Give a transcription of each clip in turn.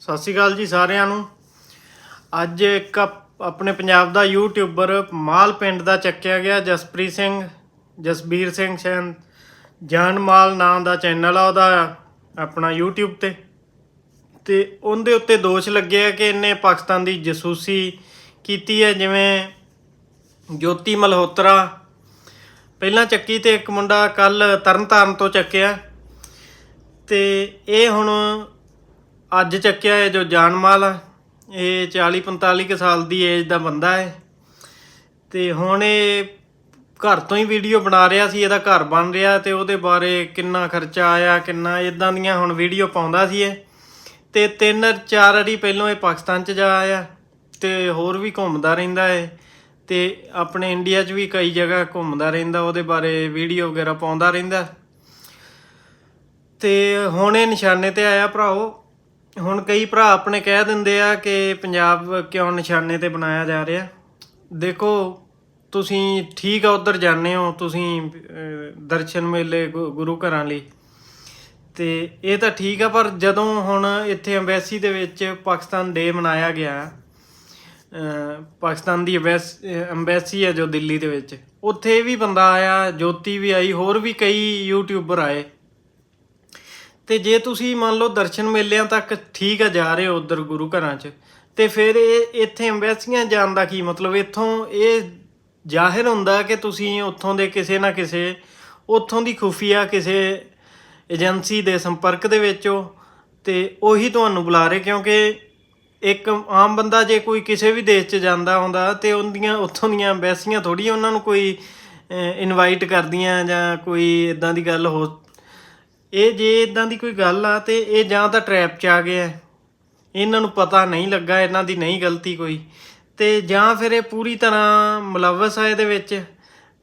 ਸਤਿ ਸ਼੍ਰੀ ਅਕਾਲ ਜੀ ਸਾਰਿਆਂ ਨੂੰ। ਅੱਜ ਇੱਕ ਆਪਣੇ ਪੰਜਾਬ ਦਾ ਯੂਟਿਊਬਰ ਮਾਲ ਪਿੰਡ ਦਾ ਚੱਕਿਆ ਗਿਆ, ਜਸਪ੍ਰੀਤ ਸਿੰਘ, ਜਸਬੀਰ ਸਿੰਘ ਸ਼ੈਨ, ਜਾਨ ਮਾਲ ਨਾਂ ਦਾ ਚੈਨਲ ਆ ਉਹਦਾ, ਆਪਣਾ YouTube ਤੇ। ਤੇ ਉਹਦੇ ਉੱਤੇ ਦੋਸ਼ ਲੱਗੇ ਆ ਕਿ ਇਹਨੇ ਪਾਕਿਸਤਾਨ ਦੀ ਜਸੂਸੀ ਕੀਤੀ ਹੈ, ਜਿਵੇਂ ਜੋਤੀ ਮਲਹੋਤਰਾ। ਪਹਿਲਾਂ ਚੱਕੀ ਤੇ ਇੱਕ ਮੁੰਡਾ ਕੱਲ ਤਰਨਤਾਰਨ ਤੋਂ ਚੱਕਿਆ। ਤੇ ਇਹ ਹੁਣ ਅੱਜ ਚੱਕਿਆ ਹੈ ਜੋ ਜਾਨਮਾਲ ਆ, ਇਹ 40 45 ਕੁ ਸਾਲ ਦੀ ਏਜ ਦਾ ਬੰਦਾ ਹੈ। ਤੇ ਹੁਣ ਇਹ ਘਰ ਤੋਂ ਹੀ ਵੀਡੀਓ ਬਣਾ ਰਿਹਾ ਸੀ, ਇਹਦਾ ਘਰ ਬਣ ਰਿਹਾ ਤੇ ਉਹਦੇ ਬਾਰੇ ਕਿੰਨਾ ਖਰਚਾ ਆਇਆ, ਕਿੰਨਾ ਇਦਾਂ ਦੀਆਂ ਹੁਣ ਵੀਡੀਓ ਪਾਉਂਦਾ ਸੀ ਇਹ। ਤੇ ਤਿੰਨ, ਚਾਰ ਵਾਰੀ ਪਹਿਲਾਂ ਇਹ ਪਾਕਿਸਤਾਨ ਚ ਜਾ ਆਇਆ ਤੇ ਹੋਰ ਵੀ ਘੁੰਮਦਾ ਰਹਿੰਦਾ ਹੈ। ਤੇ ਆਪਣੇ ਇੰਡੀਆ 'ਚ ਵੀ ਕਈ ਜਗ੍ਹਾ ਘੁੰਮਦਾ ਰਹਿੰਦਾ, ਉਹਦੇ ਬਾਰੇ ਵੀਡੀਓ ਵਗੈਰਾ ਪਾਉਂਦਾ ਰਹਿੰਦਾ। ਤੇ ਹੁਣ ਇਹ ਨਿਸ਼ਾਨੇ ਤੇ ਆਇਆ ਭਰਾਓ ਹੁਣ ਕਈ ਭਰਾ ਆਪਣੇ ਕਹਿ ਦਿੰਦੇ ਆ ਕਿ ਪੰਜਾਬ ਕਿਉਂ ਨਿਸ਼ਾਨੇ ਤੇ ਬਣਾਇਆ ਜਾ ਰਿਹਾ? ਦੇਖੋ ਤੁਸੀਂ ਠੀਕ ਆ ਉਧਰ ਜਾਂਦੇ ਹੋ ਤੁਸੀਂ ਦਰਸ਼ਨ ਮੇਲੇ ਗੁ- ਗੁਰੂ ਘਰਾਂ ਲਈ। ਤੇ ਇਹ ਤਾਂ ਠੀਕ ਆ ਪਰ ਜਦੋਂ ਹੁਣ ਇੱਥੇ ਐਮਬੈਸੀ ਦੇ ਵਿੱਚ ਪਾਕਿਸਤਾਨ ਡੇ ਮਨਾਇਆ ਗਿਆ ਅਹ, ਪਾਕਿਸਤਾਨ ਦੀ ਐਮਬੈਸ- ਅਹ, ਐਮਬੈਸੀ ਹੈ ਜੋ ਦਿੱਲੀ ਦੇ ਵਿੱਚ ਉੱਥੇ ਵੀ ਬੰਦਾ ਆਇਆ ਜੋਤੀ ਵੀ ਆਈ ਹੋਰ ਵੀ ਕਈ ਯੂਟਿਊਬਰ ਆਏ। ਤੇ ਜੇ ਤੁਸੀਂ ਮੰਨ ਲਓ ਦਰਸ਼ਨ ਮੇਲਿਆਂ ਤੱਕ ਠੀਕ ਆ ਜਾ ਰਹੇ ਹੋ ਉਧਰ ਗੁਰੂ ਘਰਾਂ 'ਚ, ਤੇ ਫਿਰ ਇਹ ਇੱਥੇ ਐਮਬੈਸੀਆਂ ਜਾਣ ਦਾ ਕੀ ਮਤਲਬ? ਇੱਥੋਂ ਇਹ ਜ਼ਾਹਿਰ ਹੁੰਦਾ ਕਿ ਤੁਸੀਂ ਉੱਥੋਂ ਦੇ ਕਿਸੇ ਨਾ ਕਿਸੇ, ਉੱਥੋਂ ਦੀ ਖੁਫੀਆ ਕਿਸੇ ਏਜੰਸੀ ਦੇ ਸੰਪਰਕ ਦੇ ਵਿੱਚ ਹੋ ਤੇ ਉਹੀ ਤੁਹਾਨੂੰ ਬੁਲਾ ਰਹੇ, ਕਿਉਂਕਿ ਇੱਕ ਆਮ ਬੰਦਾ ਜੇ ਕੋਈ ਕਿਸੇ ਵੀ ਦੇਸ਼ 'ਚ ਜਾਂਦਾ ਹੁੰਦਾ ਤੇ ਉਹਦੀਆਂ, ਉੱਥੋਂ ਦੀਆਂ ਐਮਬੈਸੀਆਂ ਥੋੜੀ ਉਹਨਾਂ ਨੂੰ ਕੋਈ ਇਨਵਾਈਟ ਕਰਦੀਆਂ ਜਾਂ ਕੋਈ ਇਦਾਂ ਦੀ ਗੱਲ ਹੋ ਇਹ ਜੇ ਇਦਾਂ ਦੀ ਕੋਈ ਗੱਲ ਆ ਤੇ ਇਹ ਜਾਂ ਤਾਂ ਟ੍ਰੈਪ 'ਚ ਆ ਗਿਆ ਇਹਨਾਂ ਨੂੰ ਪਤਾ ਨਹੀਂ ਲੱਗਾ ਇਹਨਾਂ ਦੀ ਨਹੀਂ ਗਲਤੀ ਕੋਈ। ਤੇ ਜਾਂ ਫਿਰ ਇਹ ਪੂਰੀ ਤਰ੍ਹਾਂ ਮੁਲਵਸ ਆ ਇਹਦੇ ਵਿੱਚ।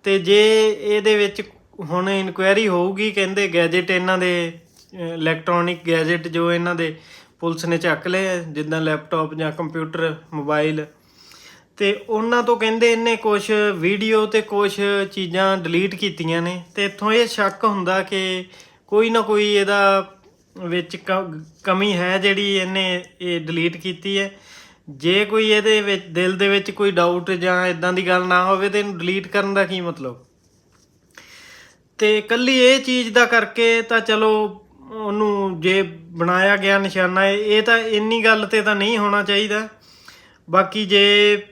ਤੇ ਜੇ ਇਹਦੇ ਵਿੱਚ ਹੁਣ ਇਨਕੁਆਇਰੀ ਹੋਊਗੀ ਕਹਿੰਦੇ ਗੈਜਟ ਇਹਨਾਂ ਦੇ ਇਲੈਕਟ੍ਰੋਨਿਕ ਗੈਜਟ ਜੋ ਇਹਨਾਂ ਦੇ ਪੁਲਿਸ ਨੇ ਚੱਕ ਲਏ ਆ, ਜਿੱਦਾਂ ਲੈਪਟਾਪ ਜਾਂ ਕੰਪਿਊਟਰ ਮੋਬਾਈਲ ਤੇ ਉਹਨਾਂ ਤੋਂ ਕਹਿੰਦੇ ਇਹਨੇ ਕੁਝ ਵੀਡੀਓ ਤੇ ਕੁਝ ਚੀਜ਼ਾਂ ਡਿਲੀਟ ਕੀਤੀਆਂ ਨੇ। ਤੇ ਇੱਥੋਂ ਇਹ ਸ਼ੱਕ ਹੁੰਦਾ ਕਿ ਕੋਈ ਨਾ ਕੋਈ ਇਹਦਾ ਵਿੱਚ ਕ- ਕਮੀ ਹੈ ਜਿਹੜੀ ਇਹਨੇ, ਇਹ ਡਿਲੀਟ ਕੀਤੀ ਹੈ। ਜੇ ਕੋਈ ਇਹਦੇ ਵਿੱਚ, ਦਿਲ ਦੇ ਵਿੱਚ ਕੋਈ ਡਾਊਟ ਜਾਂ ਇਦਾਂ ਦੀ ਗੱਲ ਨਾ ਹੋਵੇ ਤੇ ਇਹਨੂੰ ਡਿਲੀਟ ਕਰਨ ਦਾ ਕੀ ਮਤਲਬ? ਤੇ ਕੱਲੀ ਇਹ ਚੀਜ਼ ਦਾ ਕਰਕੇ ਤਾਂ ਚਲੋ ਉਹਨੂੰ ਜੇ ਬਣਾਇਆ ਗਿਆ ਨਿਸ਼ਾਨਾ ਇਹ ਇਹ ਤਾਂ ਇੰਨੀ ਗੱਲ ਤੇ ਤਾਂ ਨਹੀਂ ਹੋਣਾ ਚਾਹੀਦਾ। ਬਾਕੀ ਜੇ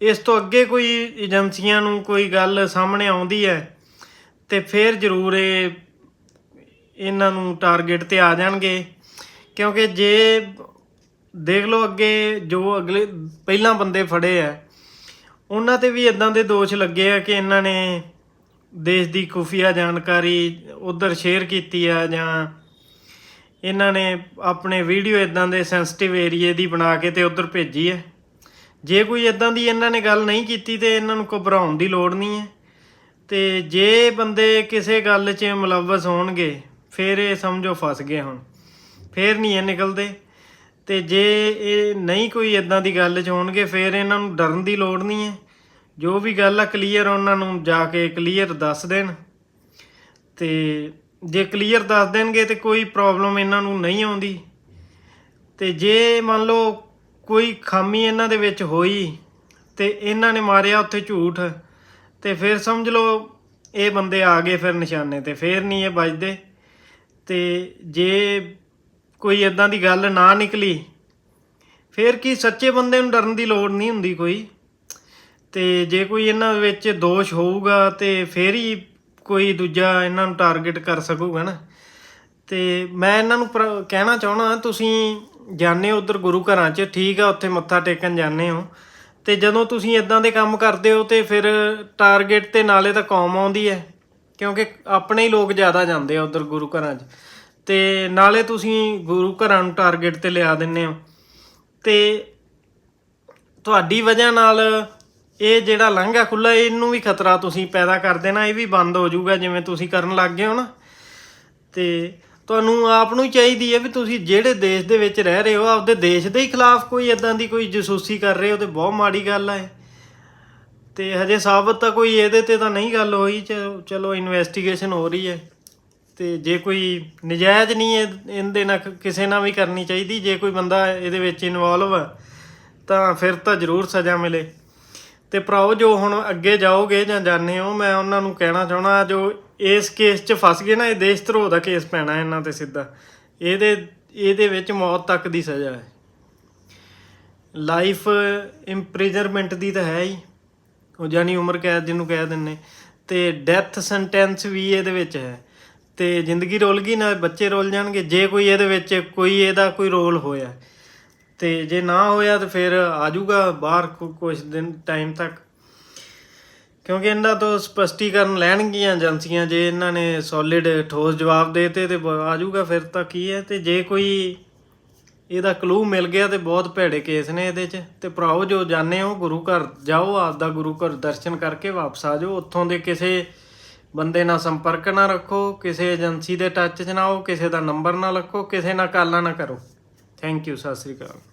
ਇਸ ਤੋਂ ਅੱਗੇ ਕੋਈ ਏਜੰਸੀਆਂ ਨੂੰ ਕੋਈ ਗੱਲ ਸਾਹਮਣੇ ਆਉਂਦੀ ਹੈ, ਤੇ ਫਿਰ ਜ਼ਰੂਰ ਇਹ ਇਹਨਾਂ ਨੂੰ ਟਾਰਗੇਟ ਤੇ ਆ ਜਾਣਗੇ। ਕਿਉਂਕਿ ਜੇ ਦੇਖ ਲਓ ਅੱਗੇ ਜੋ ਅਗਲੇ, ਪਹਿਲਾਂ ਬੰਦੇ ਫੜੇ ਆ, ਉਹਨਾਂ ਤੇ ਵੀ ਇਦਾਂ ਦੇ ਦੋਸ਼ ਲੱਗੇ ਆ ਕਿ ਇਹਨਾਂ ਨੇ ਦੇਸ਼ ਦੀ ਖੁਫੀਆ ਜਾਣਕਾਰੀ ਉਧਰ ਸ਼ੇਅਰ ਕੀਤੀ ਆ ਜਾਂ ਇਹਨਾਂ ਨੇ ਆਪਣੇ ਵੀਡੀਓ ਇਦਾਂ ਦੇ ਸੈਂਸਿਟਿਵ ਏਰੀਏ ਦੀ ਬਣਾ ਕੇ ਤੇ ਉਧਰ ਭੇਜੀ ਹੈ ਜੇ ਕੋਈ ਇਦਾਂ ਦੀ ਇਹਨਾਂ ਨੇ ਗੱਲ ਨਹੀਂ ਕੀਤੀ ਤੇ ਇਹਨਾਂ ਨੂੰ ਘਬਰਾਉਣ ਦੀ ਲੋੜ ਨਹੀਂ ਹੈ ਤੇ ਜੇ ਬੰਦੇ ਕਿਸੇ ਗੱਲ 'ਚ ਮੁਲਵਸ ਹੋਣਗੇ ਫਿਰ ਇਹ ਸਮਝੋ ਫਸ ਗਏ ਹੁਣ। ਫਿਰ ਨਹੀਂ ਇਹ ਨਿਕਲਦੇ। ਤੇ ਜੇ ਇਹ ਨਹੀਂ ਕੋਈ ਇਦਾਂ ਦੀ ਗੱਲ 'ਚ ਹੋਣਗੇ, ਫਿਰ ਇਹਨਾਂ ਨੂੰ ਡਰਨ ਦੀ ਲੋੜ ਨਹੀਂ ਹੈ। ਜੋ ਵੀ ਗੱਲ ਆ ਕਲੀਅਰ ਉਹਨਾਂ ਨੂੰ ਜਾ ਕੇ ਕਲੀਅਰ ਦੱਸ ਦੇਣ। ਤੇ ਜੇ ਕਲੀਅਰ ਦੱਸ ਦੇਣਗੇ ਤੇ ਕੋਈ ਪ੍ਰੋਬਲਮ ਇਹਨਾਂ ਨੂੰ ਨਹੀਂ ਆਉਂਦੀ। ਤੇ ਜੇ ਮੰਨ ਲਓ ਕੋਈ ਖਾਮੀ ਇਹਨਾਂ ਦੇ ਵਿੱਚ ਹੋਈ ਤੇ ਇਹਨਾਂ ਨੇ ਮਾਰਿਆ ਉੱਥੇ ਝੂਠ, ਤੇ ਫਿਰ ਸਮਝ ਲਓ ਇਹ ਬੰਦੇ ਆ ਗਏ ਫਿਰ ਨਿਸ਼ਾਨੇ ਤੇ, ਫਿਰ ਨਹੀਂ ਇਹ ਵੱਜਦੇ। ਤੇ ਜੇ ਕੋਈ ਇਦਾਂ ਦੀ ਗੱਲ ਨਾ ਨਿਕਲੀ, ਫਿਰ ਕੀ ਸੱਚੇ ਬੰਦੇ ਨੂੰ ਡਰਨ ਦੀ ਲੋੜ ਨਹੀਂ ਹੁੰਦੀ ਕੋਈ। ਤੇ ਜੇ ਕੋਈ ਇਹਨਾਂ ਵਿੱਚ ਦੋਸ਼ ਹੋਊਗਾ ਤੇ ਫੇਰ ਹੀ ਕੋਈ ਦੂਜਾ ਇਹਨਾਂ ਨੂੰ ਟਾਰਗੇਟ ਕਰ ਸਕੂਗਾ ਨਾ। ਤੇ ਮੈਂ ਇਹਨਾਂ ਨੂੰ ਪ੍ਰ- ਕਹਿਣਾ ਚਾਹਣਾ ਤੁਸੀਂ ਜਾਣੇ ਉਧਰ ਗੁਰੂ ਘਰਾਂ 'ਚ, ਠੀਕ ਆ, ਉੱਥੇ ਮੱਥਾ ਟੇਕਣ ਜਾਂਦੇ ਹੋ। ਤੇ ਜਦੋਂ ਤੁਸੀਂ ਇਦਾਂ ਦੇ ਕੰਮ ਕਰਦੇ ਹੋ ਤੇ ਫਿਰ ਟਾਰਗੇਟ ਤੇ ਨਾਲੇ ਤਾਂ ਕੌਮ ਆਉਂਦੀ ਹੈ। ਕਿਉਂਕਿ ਆਪਣੇ ਹੀ ਲੋਕ ਜ਼ਿਆਦਾ ਜਾਂਦੇ ਆ ਉਧਰ ਗੁਰੂ ਘਰਾਂ 'ਚ। ਤੇ ਨਾਲੇ ਤੁਸੀਂ ਗੁਰੂ ਘਰਾਂ ਨੂੰ ਟਾਰਗੇਟ ਤੇ ਲਿਆ ਦਿੰਦੇ ਹੋ। ਤੇ ਤੁਹਾਡੀ ਵਜ੍ਹਾ ਨਾਲ ਇਹ ਜਿਹੜਾ ਲੰਘਾ ਖੁੱਲਾ ਇਹਨੂੰ ਵੀ ਖਤਰਾ ਤੁਸੀਂ ਪੈਦਾ ਕਰ ਦੇਣਾ, ਇਹ ਵੀ ਬੰਦ ਹੋ ਜਾਊਗਾ ਜਿਵੇਂ ਤੁਸੀਂ ਕਰਨ ਲੱਗ ਗਏ ਹੋ ਨਾ। ਤੇ ਤੁਹਾਨੂੰ ਆਪ ਨੂੰ ਹੀ ਚਾਹੀਦੀ ਹੈ ਵੀ ਤੁਸੀਂ ਜਿਹੜੇ ਦੇਸ਼ ਦੇ ਵਿੱਚ ਰਹਿ ਰਹੇ ਹੋ, ਆਪਦੇ ਦੇਸ਼ ਦੇ ਹੀ ਖਿਲਾਫ ਕੋਈ ਇਦਾਂ ਦੀ ਕੋਈ ਜਸੂਸੀ ਕਰ ਰਹੇ ਹੋ, ਤੇ ਬਹੁਤ ਮਾੜੀ ਗੱਲ ਹੈ ਤੇ ਹਜੇ ਸਾਬਤ ਤਾਂ ਕੋਈ ਇਹਦੇ ਤੇ ਤਾਂ ਨਹੀਂ ਗੱਲ ਹੋਈ ਚਲੋ ਇਨਵੈਸਟੀਗੇਸ਼ਨ ਹੋ ਰਹੀ ਹੈ। ਤੇ ਜੇ ਕੋਈ ਨਜਾਇਜ਼ ਨਹੀਂ ਇਹ- ਇਹਦੇ ਨਾਲ ਕਿਸੇ ਨਾਲ ਵੀ ਕਰਨੀ ਚਾਹੀਦੀ, ਜੇ ਕੋਈ ਬੰਦਾ ਇਹਦੇ ਵਿੱਚ ਇਨਵੋਲਵ ਹੈ, ਤਾਂ ਫਿਰ ਤਾਂ ਜ਼ਰੂਰ ਸਜ਼ਾ ਮਿਲੇ। ਤੇ ਭਰਾਓ, ਜੋ ਹੁਣ ਅੱਗੇ ਜਾਓਗੇ ਜਾਂ ਜਾਣੇ ਹੋ, ਮੈਂ ਉਹਨਾਂ ਨੂੰ ਕਹਿਣਾ ਚਾਹਣਾ ਜੋ ਇਸ ਕੇਸ 'ਚ ਫਸ ਗਏ ਨਾ, ਇਹ ਦੇਸ਼ ਧਰੋਹ ਦਾ ਕੇਸ ਪੈਣਾ ਇਹਨਾਂ ਤੇ ਸਿੱਧਾ। ਇਹਦੇ ਇਹਦੇ ਵਿੱਚ ਮੌਤ ਤੱਕ ਦੀ ਸਜ਼ਾ ਹੈ। ਲਾਈਫ ਇੰਪ੍ਰਿਜ਼ਨਮੈਂਟ ਦੀ ਤਾਂ ਹੈ ਹੀ। ਉਹ ਜਾਨੀ ਉਮਰ ਕੈਦ ਜਿਹਨੂੰ ਕਹਿ ਦਿੰਨੇ। ਤੇ ਡੈਥ ਸੈਂਟੈਂਸ ਵੀ ਇਹਦੇ ਵਿੱਚ ਹੈ। ਤੇ ਜ਼ਿੰਦਗੀ ਰੋਲ ਗਈ ਨਾ ਬੱਚੇ ਰੋਲ ਜਾਣਗੇ। ਜੇ ਕੋਈ ਇਹਦੇ ਵਿੱਚ ਕੋਈ ਇਹਦਾ ਕੋਈ ਰੋਲ ਹੋਇਆ। ਤੇ ਜੇ ਨਾ ਹੋਇਆ ਤਾਂ ਫਿਰ ਆ ਜਾਊਗਾ ਬਾਹਰ ਕੁਝ ਦਿਨ ਟਾਈਮ ਤੱਕ। ਕਿਉਂਕਿ ਇਹਨਾਂ ਤੋਂ ਸਪਸ਼ਟੀਕਰਨ ਲੈਣਗੀਆਂ ਏਜੰਸੀਆਂ। ਜੇ ਇਹਨਾਂ ਨੇ ਸੋਲਿਡ ਠੋਸ ਜਵਾਬ ਦੇਤੇ ਤੇ ਆ ਜਾਊਗਾ ਫਿਰ ਤਾਂ ਕੀ ਹੈ। ਤੇ ਜੇ ਕੋਈ ਇਹਦਾ ਕਲੂ ਮਿਲ ਗਿਆ ਤੇ ਬਹੁਤ ਭੈੜੇ ਕੇਸ ਨੇ ਇਹਦੇ 'ਚ। ਤੇ ਭਰਾਓ, ਜੋ ਜਾਣੇ ਹੋ, ਗੁਰੂ ਘਰ ਜਾਓ, ਆਪਦਾ ਗੁਰੂ ਘਰ ਦਰਸ਼ਨ ਕਰਕੇ ਵਾਪਸ ਆ ਜਾਓ। ਉੱਥੋਂ ਦੇ ਕਿਸੇ ਬੰਦੇ ਨਾਲ ਸੰਪਰਕ ਨਾ ਰੱਖੋ, ਕਿਸੇ ਏਜੰਸੀ ਦੇ ਟੱਚ 'ਚ ਨਾ ਆਓ, ਕਿਸੇ ਦਾ ਨੰਬਰ ਨਾ ਰੱਖੋ ਕਿਸੇ ਨਾਲ ਕਾਲਾਂ ਨਾ ਕਰੋ। Thank you Sat Sri Akal.